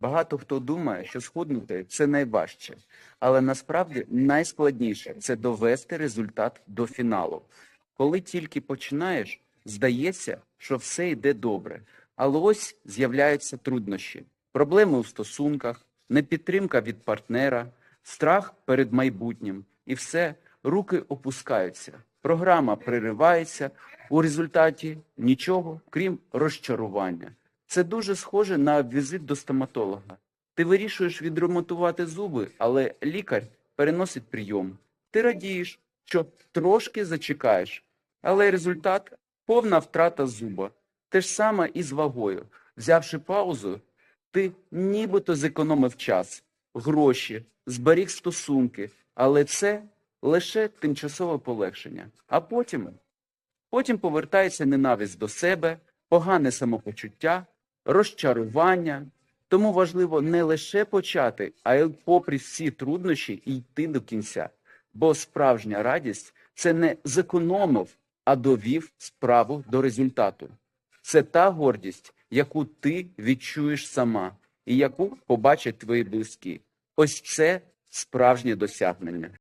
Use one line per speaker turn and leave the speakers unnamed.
Багато хто думає, що схуднути це найважче, але насправді найскладніше це довести результат до фіналу. Коли тільки починаєш, здається, що все йде добре, але ось з'являються труднощі, проблеми у стосунках, непідтримка від партнера, страх перед майбутнім, і все, руки опускаються. Програма приривається, у результаті нічого, крім розчарування. Це дуже схоже на візит до стоматолога. Ти вирішуєш відремонтувати зуби, але лікар переносить прийом. Ти радієш, що трошки зачекаєш, але результат повна втрата зуба. Те ж саме і з вагою. Взявши паузу, ти нібито зекономив час, гроші, зберіг стосунки, але це лише тимчасове полегшення. А потім, потім повертається ненависть до себе, погане самопочуття, розчарування. Тому важливо не лише почати, а й попри всі труднощі йти до кінця. Бо справжня радість це не зекономив, а довів справу до результату. Це та гордість, яку ти відчуєш сама і яку побачать твої близькі. Ось це справжнє досягнення.